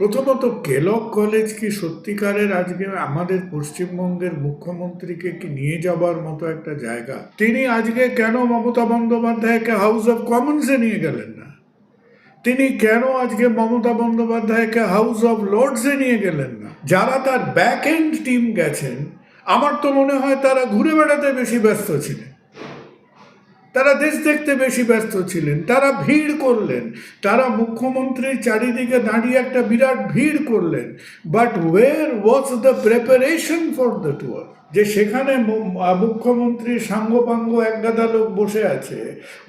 প্রথমত কেলক কলেজ কি সত্যিকারের আজকে আমাদের পশ্চিমবঙ্গের মুখ্যমন্ত্রীকে কি নিয়ে যাবার মতো একটা জায়গা? তিনি আজকে কেন মমতা বন্দ্যোপাধ্যায়কে হাউস অফ কমন্সে নিয়ে গেলেন না? তিনি কেন আজকে মমতা বন্দ্যোপাধ্যায়কে হাউস অফ লর্ডসে নিয়ে গেলেন না? যারা তার ব্যাক এন্ড টিম গেছেন, আমার তো মনে হয় তারা ঘুরে বেড়াতে বেশি ব্যস্ত ছিলেন। তারা দেশ দেখতে বেশি ব্যস্ত ছিলেন, তারা ভিড় করলেন, তারা মুখ্যমন্ত্রীর চারিদিকে দাঁড়িয়ে একটা বিরাট ভিড় করলেন। But where was the preparation for the tour যে সেখানে মুখ্যমন্ত্রী সাঙ্গপাঙ্গ একগাদা লোক বসে আছে,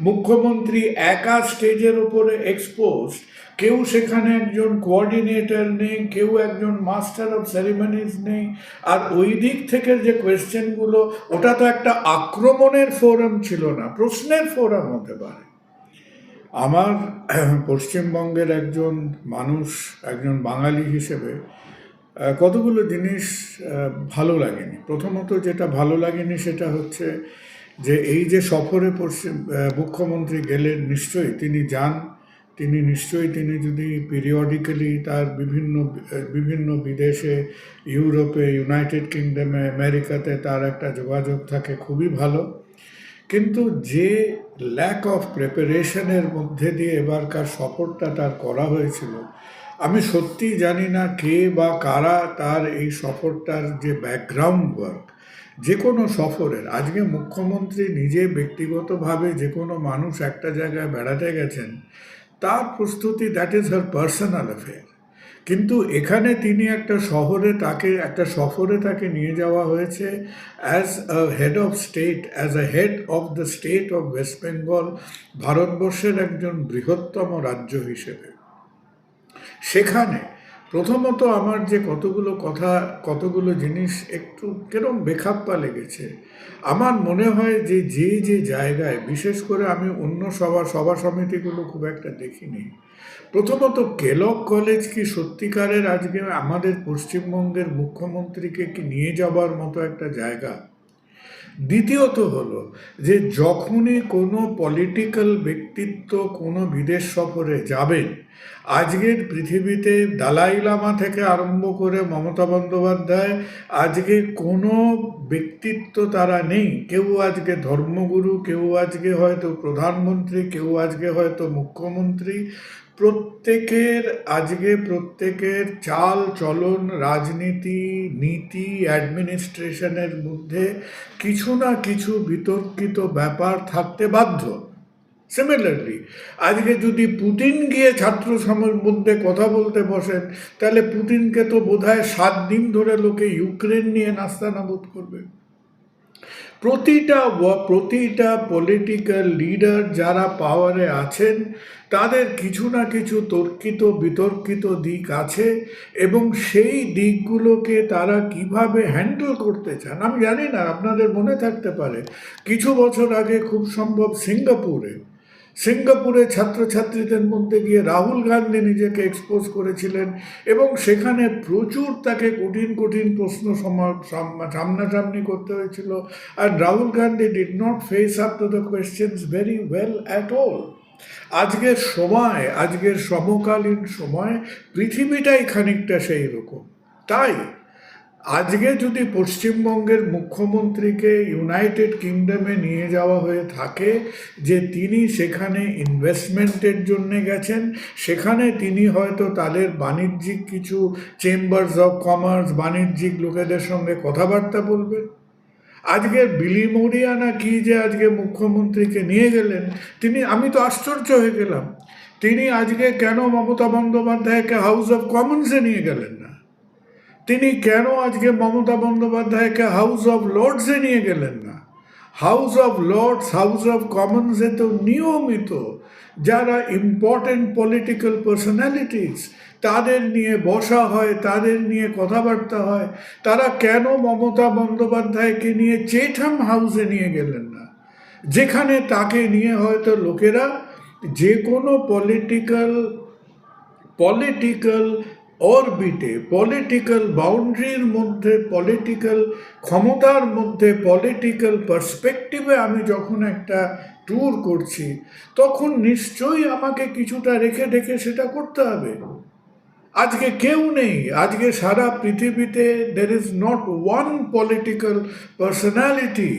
মুখ্যমন্ত্রী একা স্টেজের ওপরে এক্সপোজ কেউ সেখানে একজন কোঅর্ডিনেটর নেই, কেউ একজন মাস্টার অফ সেরিমনিজ নেই। আর ওই দিক থেকে যে কোয়েশ্চেনগুলো ওটা তো একটা আক্রমণের ফোরাম ছিল না, প্রশ্নের ফোরাম হতে পারে। আমার পশ্চিমবঙ্গের একজন মানুষ, একজন বাঙালি হিসেবে কতগুলো জিনিস ভালো লাগেনি। প্রথমত যেটা ভালো লাগেনি সেটা হচ্ছে যে এই যে সফরে পশ্চিম মুখ্যমন্ত্রী গেলেন, নিশ্চয়ই তিনি যান। তিনি নিশ্চয়ই তিনি যদি পিরিয়ডিক্যালি তার বিভিন্ন বিভিন্ন বিদেশে, ইউরোপে, ইউনাইটেড কিংডমে, আমেরিকাতে তার একটা যোগাযোগ থাকে, খুবই ভালো। কিন্তু যে ল্যাক অফ প্রিপারেশনের মধ্যে দিয়ে এবারকার সফরটা তার করা হয়েছিল, আমি সত্যিই জানি না কে বা কারা তার এই সফরটার যে ব্যাকগ্রাউন্ড ওয়ার্ক যে কোনো সফরের, আজকে মুখ্যমন্ত্রী নিজে ব্যক্তিগতভাবে যে কোনো মানুষ একটা জায়গায় বেড়াতে গেছেন তার প্রস্তুতি that is her personal affair কিন্তু এখানে তিনি একটা শহরে তাকে, একটা সফরে তাকে নিয়ে যাওয়া হয়েছে as a head of state as a head of the state of West Bengal ভারতবর্ষের একজন বৃহত্তম রাজ্য হিসেবে। সেখানে প্রথমত আমার যে কতগুলো কথা, কতগুলো জিনিস একটু কেরম বেখাপ্পা লেগেছে। আমার মনে হয় যে যে যে জায়গায়, বিশেষ করে আমি অন্য সভা সভা সমিতিগুলো খুব একটা দেখিনি। প্রথমত কেলক কলেজ কি সত্যিকারের আজকে আমাদের পশ্চিমবঙ্গের মুখ্যমন্ত্রীকে কি নিয়ে যাবার মতো একটা জায়গা? দ্বিতীয়ত হলো যে, যখনই কোনো পলিটিক্যাল ব্যক্তিত্ব কোনো বিদেশ সফরে যাবেন আজকের পৃথিবীতে দালাই লামা থেকে আরম্ভ করে মমতা বন্দ্যোপাধ্যায়, আজকে কোনো ব্যক্তিত্ব তারা নেই। কেউ আজকে ধর্মগুরু, কেউ আজকে হয়তো প্রধানমন্ত্রী, কেউ আজকে হয়তো মুখ্যমন্ত্রী। প্রত্যেকের আজকে প্রত্যেকের চাল, চলন, রাজনীতি, নীতি অ্যাডমিনিস্ট্রেশনের মধ্যে কিছু না কিছু বিতর্কিত ব্যাপার থাকতে বাধ্য। সিমিলারলি আজকে যদি পুতিন গিয়ে ছাত্র মধ্যে কথা বলতে বসেন তাহলে পুতিনকে তো বোধহয় সাত দিন ধরে লোকে ইউক্রেন নিয়ে নাস্তানাবুদ করবে। প্রতিটা প্রতিটা পলিটিক্যাল লিডার যারা পাওয়ারে আছেন, তাদের কিছু না কিছু তর্কিত, বিতর্কিত দিক আছে এবং সেই দিকগুলোকে তারা কীভাবে হ্যান্ডেল করতে চান, আমি জানি না, আপনাদের মনে থাকতে পারে। কিছু বছর আগে খুব সম্ভব সিঙ্গাপুরে সিঙ্গাপুরে ছাত্রছাত্রীদের মধ্যে গিয়ে রাহুল গান্ধী নিজেকে এক্সপোজ করেছিলেন এবং সেখানে প্রচুর তাকে কঠিন কঠিন প্রশ্ন সমা- সামনাসামনি করতে হয়েছিল। আর Rahul Gandhi did not face up to the questions very well at all আজকের সময়, আজকের সমকালীন সময় পৃথিবীটাই খানিকটা সেই রকম। তাই আজকে যদি পশ্চিমবঙ্গের মুখ্যমন্ত্রীকে ইউনাইটেড কিংডমে নিয়ে যাওয়া হয়ে থাকে, যে তিনি সেখানে ইনভেস্টমেন্টের জন্য গেছেন, সেখানে তিনি হয়তো তাদের বাণিজ্যিক কিছু চেম্বার্স অফ কমার্স বাণিজ্যিক লোকেদের সঙ্গে কথাবার্তা বলবেন। আজকের বিলিমোরিয়ানা কি যে আজকে মুখ্যমন্ত্রীকে নিয়ে গেলেন? তিনি, আমি তো আশ্চর্য হয়ে গেলাম। তিনি আজকে কেন মমতা বন্দ্যোপাধ্যায়কে হাউস অফ কমন্সে নিয়ে গেলেন? না তিনি কেন আজকে মমতা বন্দ্যোপাধ্যায়কে হাউস অফ লর্ডসে নিয়ে গেলেন না? House of Lords House of কমন্সে তো নিয়মিত যারা ইম্পর্টেন্ট পলিটিক্যাল পার্সোনালিটিস তাদের নিয়ে বসা হয়, তাদের নিয়ে কথাবার্তা হয়, তারা কেন মমতা বন্দ্যোপাধ্যায়কে নিয়ে চেঠাম হাউসে নিয়ে গেলেন না? যেখানে তাকে নিয়ে হয়তো লোকেরা যে কোনো পলিটিক্যাল পলিটিক্যাল অরবিটে পলিটিক্যাল বাউন্ডারির মধ্যে পলিটিক্যাল ক্ষমতার মধ্যে পলিটিক্যাল পার্সপেক্টিভে আমি যখন একটা ট্যুর করছি, তখন নিশ্চয়ই আমাকে কিছুটা রেখে রেখে সেটা করতে হবে। আজকে কেউ নেই, আজকে সারা পৃথিবীতে there is not one political personality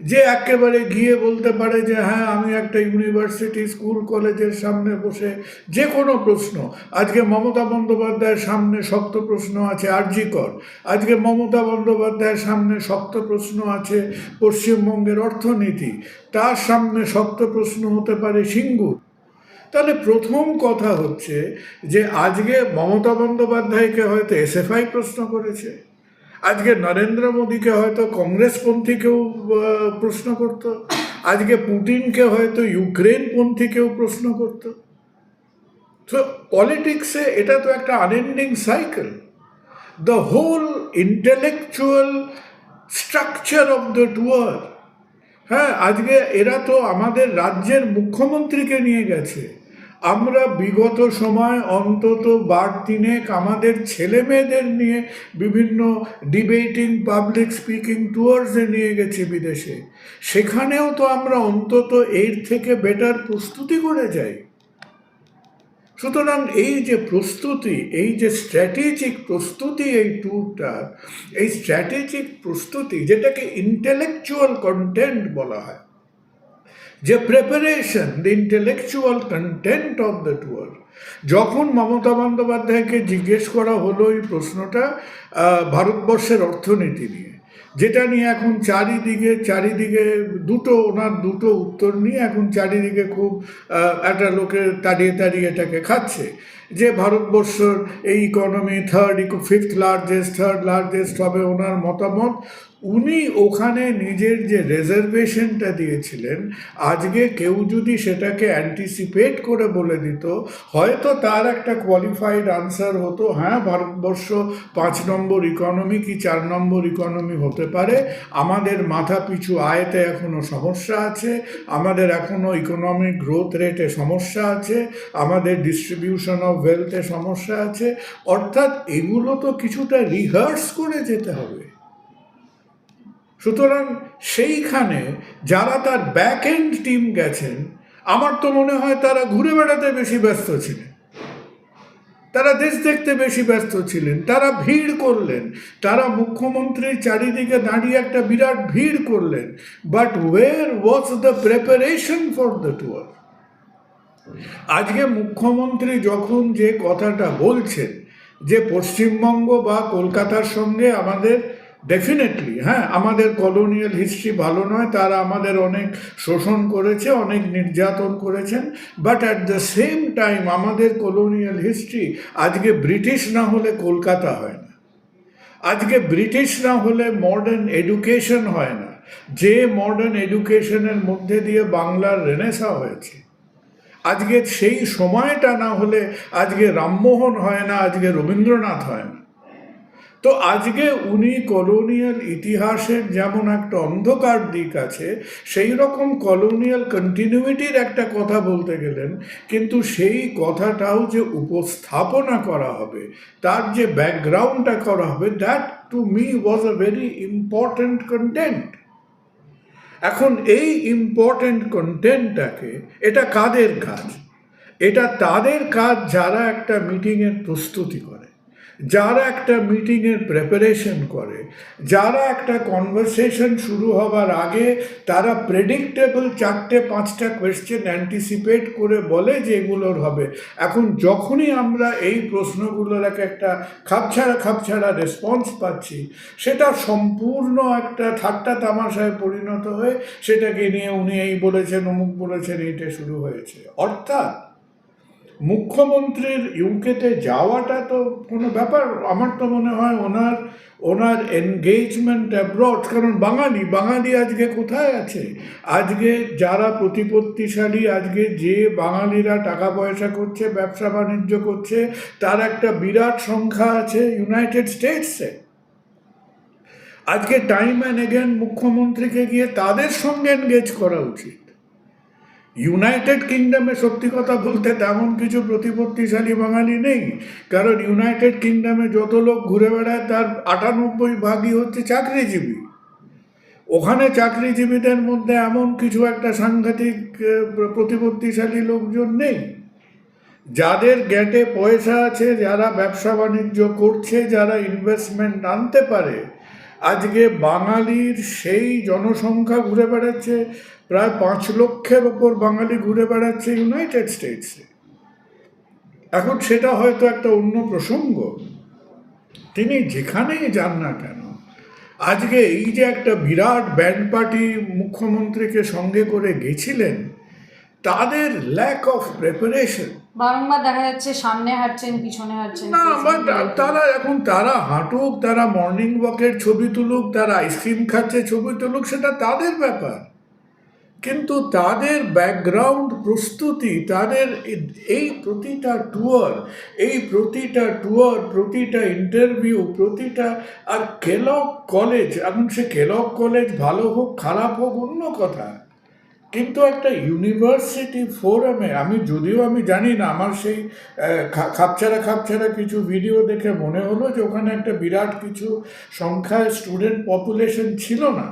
যে একেবারে গিয়ে বলতে পারে যে হ্যাঁ আমি একটা ইউনিভার্সিটি স্কুল কলেজের সামনে বসে যে কোনো প্রশ্ন, আজকে মমতা বন্দ্যোপাধ্যায়ের সামনে শক্ত প্রশ্ন আছে আরজিকর আজকে মমতা বন্দ্যোপাধ্যায়ের সামনে শক্ত প্রশ্ন আছে পশ্চিমবঙ্গের অর্থনীতি, তার সামনে শক্ত প্রশ্ন হতে পারে সিঙ্গুর। তাহলে প্রথম কথা হচ্ছে যে, আজকে মমতা বন্দ্যোপাধ্যায়কে হয়তো এসএফআই প্রশ্ন করেছে। আজকে নরেন্দ্র মোদীকে হয়তো কংগ্রেসপন্থী কেউ প্রশ্ন করত। আজকে পুটিনকে হয়তো ইউক্রেনপন্থী কেউ প্রশ্ন করত। তো পলিটিক্সে এটা তো একটা unending cycle the whole intellectual structure of the tour হ্যাঁ আজকে এরা তো আমাদের রাজ্যের মুখ্যমন্ত্রীকে নিয়ে গেছে। আমরা বিগত সময় অন্তত বার তিনেক আমাদের ছেলে মেয়েদের নিয়ে বিভিন্ন ডিবেটিং পাবলিক স্পিকিং টুয়ার্সে নিয়ে গেছি বিদেশে। সেখানেও তো আমরা অন্তত এর থেকে বেটার প্রস্তুতি করে যাই। সুতরাং এই যে প্রস্তুতি, এই যে স্ট্র্যাটেজিক প্রস্তুতি এই ট্যুরটা এই স্ট্র্যাটেজিক প্রস্তুতি, যেটাকে ইন্টেলেকচুয়াল কন্টেন্ট বলা হয় যে preparation the intellectual content of the tour যখন মমতা বন্দ্যোপাধ্যায়কে জিজ্ঞেস করা হলো এই প্রশ্নটা ভারতবর্ষের অর্থনীতি নিয়ে, যেটা নিয়ে এখন চারিদিকে চারিদিকে দুটো, ওনার দুটো উত্তর নিয়ে এখন চারিদিকে খুব একটা লোকে তাড়িয়ে তাড়িয়ে এটাকে খাচ্ছে, যে ভারতবর্ষর এই economy third eco fifth largest third largest হবে ওনার মতামত উনি ওখানে নিজের যে রেজার্ভেশনটা দিয়েছিলেন, আজকে কেউ যদি সেটাকে অ্যান্টিসিপেট করে বলে দিত, হয়তো তার একটা কোয়ালিফাইড আনসার হতো হ্যাঁ ভারতবর্ষ পাঁচ নম্বর ইকোনমি কি চার নম্বর ইকোনমি হতে পারে, আমাদের মাথা পিছু আয়তে এখনও সমস্যা আছে, আমাদের এখনও ইকোনমিক গ্রোথ রেটে সমস্যা আছে, আমাদের ডিস্ট্রিবিউশন অফ ওয়েলথে সমস্যা আছে, অর্থাৎ এগুলো তো কিছুটা রিহার্স করে যেতে হবে। সুতরাং সেইখানে যারা তার ব্যাক এন্ড টিম গেছেন, আমার তো মনে হয় তারা ঘুরে বেড়াতে বেশি ব্যস্ত ছিলেন। তারা দেশ দেখতে বেশি ব্যস্ত ছিলেন, তারা ভিড় করলেন, তারা মুখ্যমন্ত্রীর চারিদিকে দাঁড়িয়ে একটা বিরাট ভিড় করলেন। But where was the preparation for the tour আজকে মুখ্যমন্ত্রী যখন যে কথাটা বলছেন, যে পশ্চিমবঙ্গ বা কলকাতার সঙ্গে আমাদের ডেফিনেটলি হ্যাঁ আমাদের কলোনিয়াল হিস্ট্রি ভালো নয়, তারা আমাদের অনেক শোষণ করেছে, অনেক নির্যাতন করেছেন but at the same time আমাদের কলোনিয়াল হিস্ট্রি আজকে ব্রিটিশ না হলে কলকাতা হয় না। আজকে ব্রিটিশ না হলে মডার্ন এডুকেশন হয় না। যে মডার্ন এডুকেশনের মধ্যে দিয়ে বাংলার রেনেসা হয়েছে। আজকে সেই সময়টা না হলে আজকে রামমোহন হয় না, আজকে রবীন্দ্রনাথ হয় না। তো আজকে উনি কলোনিয়াল ইতিহাসের যেমন একটা অন্ধকার দিক আছে সেই রকম কলোনিয়াল কন্টিনিউইটির একটা কথা বলতে গেলেন, কিন্তু সেই কথাটাও যে উপস্থাপনা করা হবে, তার যে ব্যাকগ্রাউন্ডটা করা হবে that to me was a very important content এখন এই ইম্পর্ট্যান্ট কন্টেন্টটাকে এটা কাদের কাজ? এটা তাদের কাজ যারা একটা মিটিংয়ের প্রস্তুতি করে। যারা একটা মিটিংয়ের প্রেপারেশন করে, যারা একটা কনভারসেশন শুরু হবার আগে তারা প্রেডিক্টেবল চারটে, পাঁচটা কোয়েশ্চেন অ্যান্টিসিপেট করে বলে যে এগুলোর হবে। এখন যখনই আমরা এই প্রশ্নগুলোর এক একটা খাপছাড়া খাপছাড়া রেসপন্স পাচ্ছি, সেটা সম্পূর্ণ একটা ঠাট্টা তামাশায় পরিণত হয়ে সেটাকে নিয়ে উনি এই বলেছেন, অমুক বলেছেন, এইটা শুরু হয়েছে। অর্থাৎ মুখ্যমন্ত্রীর ইউকেতে যাওয়াটা তো কোনো ব্যাপার। আমার তো মনে হয় ওনার ওনার এনগেজমেন্ট অ্যাব্রড কারণ বাঙালি বাঙালি আজকে কোথায় আছে? আজকে যারা প্রতিপত্তিশালী, আজকে যে বাঙালিরা টাকা পয়সা করছে, ব্যবসা বাণিজ্য করছে, তার একটা বিরাট সংখ্যা আছে ইউনাইটেড স্টেটসে আজকে টাইম অ্যান্ড এগেন মুখ্যমন্ত্রীকে গিয়ে তাদের সঙ্গে এনগেজ করা উচিত। ইউনাইটেড কিংডমে সত্যি কথা বলতে তেমন কিছু প্রতিপত্তিশালী বাঙালি নেই। কারণ ইউনাইটেড কিংডমে যত লোক ঘুরে বেড়ায়, তার আটানব্বই ভাগই হচ্ছে চাকরিজীবী। ওখানে চাকরিজীবীদের মধ্যে এমন কিছু একটা সাংঘাতিক প্রতিপত্তিশালী লোকজন নেই। যাদের গ্যাটে পয়সা আছে, যারা ব্যবসা বাণিজ্য করছে, যারা ইনভেস্টমেন্ট আনতে পারে, আজকে বাঙালির সেই জনসংখ্যা ঘুরে বেড়াচ্ছে প্রায় পাঁচ লক্ষের ওপর বাঙালি ঘুরে বেড়াচ্ছে ইউনাইটেড স্টেটসে। এখন সেটা হয়তো একটা অন্য প্রসঙ্গ। তিনি যেখানেই যান না কেন আজকে এই যে একটা বিরাট ব্যান্ড পার্টি মুখ্যমন্ত্রীকে সঙ্গে করে গেছিলেন তাদের ল্যাক অফ প্রিপারেশন বারংবার দেখা যাচ্ছে সামনে হাঁটছেন পিছনে হাঁটছেন না বাট তারা এখন তারা হাঁটুক তারা মর্নিং ওয়াকের ছবি তুলুক তারা আইসক্রিম খাচ্ছে ছবি তুলুক সেটা তাদের ব্যাপার। কিন্তু তাদের ব্যাকগ্রাউন্ড প্রস্তুতি, তাদের এই প্রতিটা টুয়ার এই প্রতিটা টুয়ার প্রতিটা ইন্টারভিউ প্রতিটা আর কেলক কলেজ এখন সে কেলক কলেজ ভালো হোক, খারাপ হোক, অন্য কথা। কিন্তু একটা ইউনিভার্সিটি ফোরামে আমি যদিও আমি জানি না, আমার সেই খাপছাড়া খাপছাড়া কিছু ভিডিও দেখে মনে হলো যে ওখানে একটা বিরাট কিছু সংখ্যায় স্টুডেন্ট পপুলেশন ছিল না।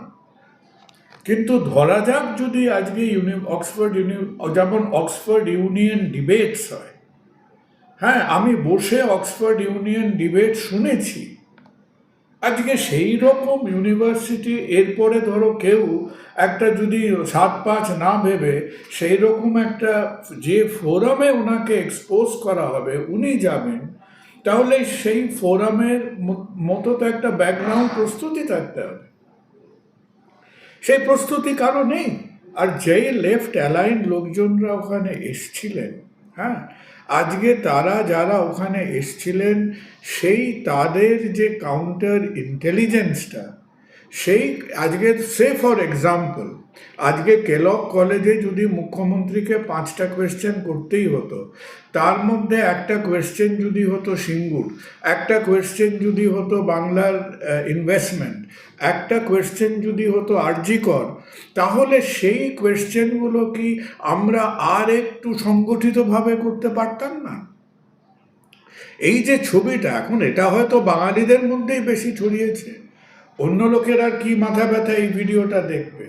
কিন্তু ধরা যাক যদি আজকে ইউনি, অক্সফোর্ড ইউনি, যেমন অক্সফোর্ড ইউনিয়ন ডিবেটস হয়। হ্যাঁ আমি বসে অক্সফোর্ড ইউনিয়ন ডিবেট শুনেছি। আজকে সেই রকম ইউনিভার্সিটি, এরপরে ধরো কেউ একটা যদি সাত পাঁচ না ভেবে সেই রকম একটা যে ফোরামে ওনাকে এক্সপোজ করা হবে, উনি যাবেন, তাহলে সেই ফোরামের মতো তো একটা ব্যাকগ্রাউন্ড প্রস্তুতি থাকতে হবে। সেই প্রস্তুতি কারও নেই। আর যেই লেফট অ্যালাইন লোকজনরা ওখানে এসছিলেন হ্যাঁ আজকে তারা যারা ওখানে এসছিলেন, সেই তাদের যে কাউন্টার ইন্টেলিজেন্সটা সেই, আজকে সে ফর এক্সাম্পল আজকে কেলক কলেজে যদি মুখ্যমন্ত্রীকে পাঁচটা কোয়েশ্চেন করতেই হতো, তার মধ্যে একটা কোয়েশ্চেন যদি হতো সিঙ্গুর, একটা কোয়েশ্চেন যদি হতো বাংলার ইনভেস্টমেন্ট একটা কোয়েশ্চেন যদি হতো আরজিকর, তাহলে সেই কোয়েশ্চেনগুলো কি আমরা আর একটু সংগঠিতভাবে করতে পারতাম না? এই যে ছবিটা, এখন এটা হয়তো বাঙালিদের মধ্যেই বেশি ছড়িয়েছে। অন্য লোকের আর কি মাথা ব্যথা এই ভিডিওটা দেখবে?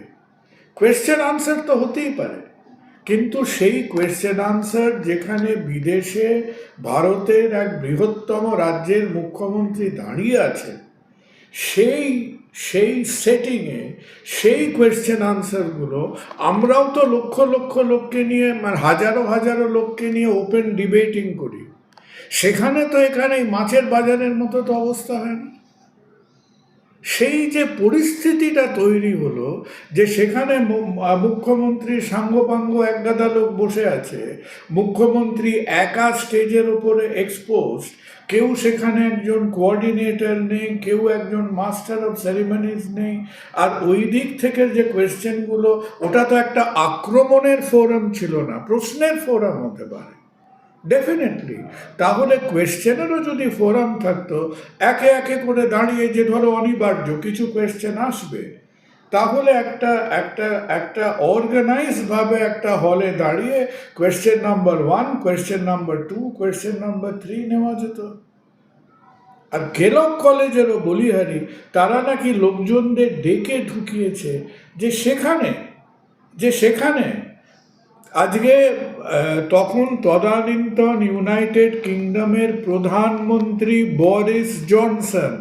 কোয়েশ্চেন আনসার তো হতেই পারে। কিন্তু সেই কোয়েশ্চেন আনসার যেখানে বিদেশে ভারতের এক বৃহত্তম রাজ্যের মুখ্যমন্ত্রী দাঁড়িয়ে আছেন, সেই সেই সেটিংয়ে সেই কোয়েশ্চেন আনসারগুলো আমরাও তো লক্ষ লক্ষ লোককে নিয়ে মানে হাজারো হাজারো লোককে নিয়ে ওপেন ডিবেটিং করি। সেখানে তো এখানে মাছের বাজারের মতো তো অবস্থা হয় না। সেই যে পরিস্থিতিটা তৈরি হলো যে সেখানে মুখ্যমন্ত্রী সাঙ্গপাঙ্গ একগাদা লোক বসে আছে, মুখ্যমন্ত্রী একা স্টেজের ওপরে এক্সপোজ কেউ সেখানে একজন কোঅর্ডিনেটর নেই, কেউ একজন মাস্টার অফ সেরিমনিজ নেই, আর ওই দিক থেকে যে কোয়েশ্চেনগুলো ওটা তো একটা আক্রমণের ফোরাম ছিল না, প্রশ্নের ফোরাম হতে পারে। ডেফিনেটলি তাহলে কোয়েশ্চেনেরও যদি ফোরাম থাকতো, একে একে করে দাঁড়িয়ে যে ধরো অনিবার্য কিছু কোয়েশ্চেন আসবে, তাহলে একটা একটা একটা অর্গানাইজভাবে একটা হলে দাঁড়িয়ে question number one question number two question number three নেওয়া যেত। আর কেলক কলেজেরও বলিহারি, তারা নাকি লোকজনদের ডেকে ঢুকিয়েছে যে সেখানে যে সেখানে আজকে তখন তদানীন্তন ইউনাইটেড কিংডমের প্রধানমন্ত্রী বরিস জনসন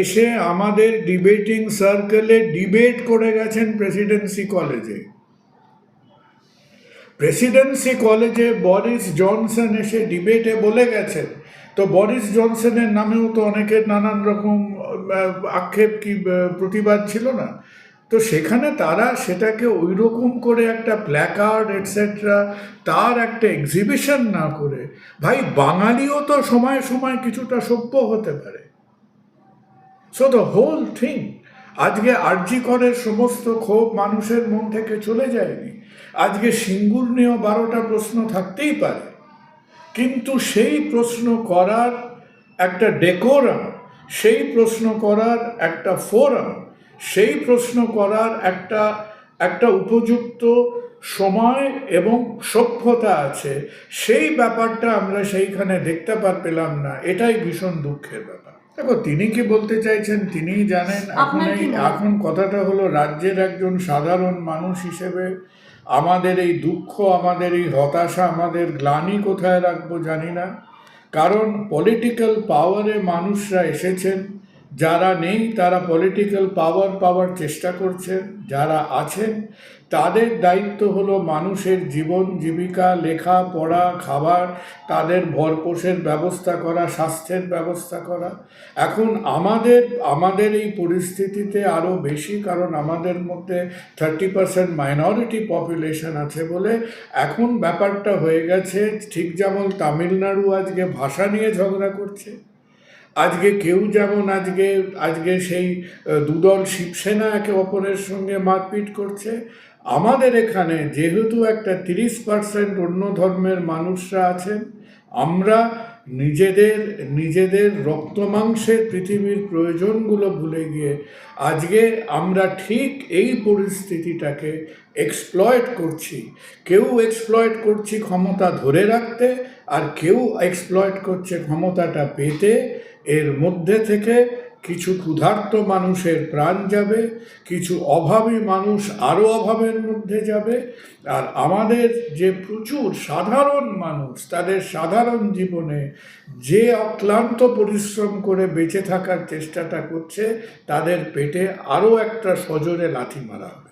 এসে আমাদের ডিবেটিং সার্কেলে ডিবেট করে গেছেন প্রেসিডেন্সি কলেজে। প্রেসিডেন্সি কলেজে বরিস জনসন এসে ডিবেটে বলে গেছেন। তো বরিস জনসনের নামেও তো অনেকের নানান রকম আক্ষেপ কি প্রতিবাদ ছিল না? তো সেখানে তারা সেটাকে ওই রকম করে একটা প্ল্যাকার্ড এটসেট্রা তার একটা এক্সিবিশন না করে, ভাই বাঙালিও তো সময় সময় কিছুটা সভ্য হতে পারে। সো দ্য হোল থিং আজকে আরজি করের সমস্ত ক্ষোভ মানুষের মন থেকে চলে যায়নি। আজকে সিঙ্গুর নিয়েও বারোটা প্রশ্ন থাকতেই পারে। কিন্তু সেই প্রশ্ন করার একটা ডেকোরাম সেই প্রশ্ন করার একটা ফোরাম সেই প্রশ্ন করার একটা একটা উপযুক্ত সময় এবং সভ্যতা আছে। সেই ব্যাপারটা আমরা সেইখানে দেখতে পার পেলাম না। এটাই ভীষণ দুঃখের ব্যাপার। দেখো তিনি কি বলতে চাইছেন তিনিই জানেন। এখন এই এখন কথাটা হলো রাজ্যের একজন সাধারণ মানুষ হিসেবে আমাদের এই দুঃখ আমাদের এই হতাশা আমাদের গ্লানি কোথায় রাখব জানি না। কারণ পলিটিক্যাল পাওয়ারে মানুষরা এসেছেন। যারা নেই তারা পলিটিক্যাল পাওয়ার পাওয়ার চেষ্টা করছেন যারা আছেন তাদের দায়িত্ব হলো মানুষের জীবন, জীবিকা, লেখা, পড়া, খাবার, তাদের ভরপোষের ব্যবস্থা করা, স্বাস্থ্যের ব্যবস্থা করা। এখন আমাদের আমাদের এই পরিস্থিতিতে আরও বেশি, কারণ আমাদের মধ্যে থার্টি পার্সেন্ট মাইনরিটি পপুলেশন আছে বলে এখন ব্যাপারটা হয়ে গেছে। ঠিক যেমন তামিলনাড়ু আজকে ভাষা নিয়ে ঝগড়া করছে আজকে কেউ যেমন আজকে আজকে সেই দুদল শিবসেনা একে অপরের সঙ্গে মারপিট করছে। আমাদের এখানে যেহেতু একটা তিরিশ পার্সেন্ট অন্য ধর্মের মানুষরা আছেন, আমরা নিজেদের নিজেদের রক্তমাংসের পৃথিবীর প্রয়োজনগুলো ভুলে গিয়ে আজকে আমরা ঠিক এই পরিস্থিতিটাকে এক্সপ্লয়েট করছি। কেউ এক্সপ্লয়েট করছি ক্ষমতা ধরে রাখতে আর কেউ এক্সপ্লয়েট করছে ক্ষমতাটা পেতে। এর মধ্যে থেকে কিছু ক্ষুধার্ত মানুষের প্রাণ যাবে, কিছু অভাবী মানুষ আরও অভাবের মধ্যে যাবে। আর আমাদের যে প্রচুর সাধারণ মানুষ, তাদের সাধারণ জীবনে যে অক্লান্ত পরিশ্রম করে বেঁচে থাকার চেষ্টাটা করছে, তাদের পেটে আরও একটা সজোরে লাথি মারা হবে।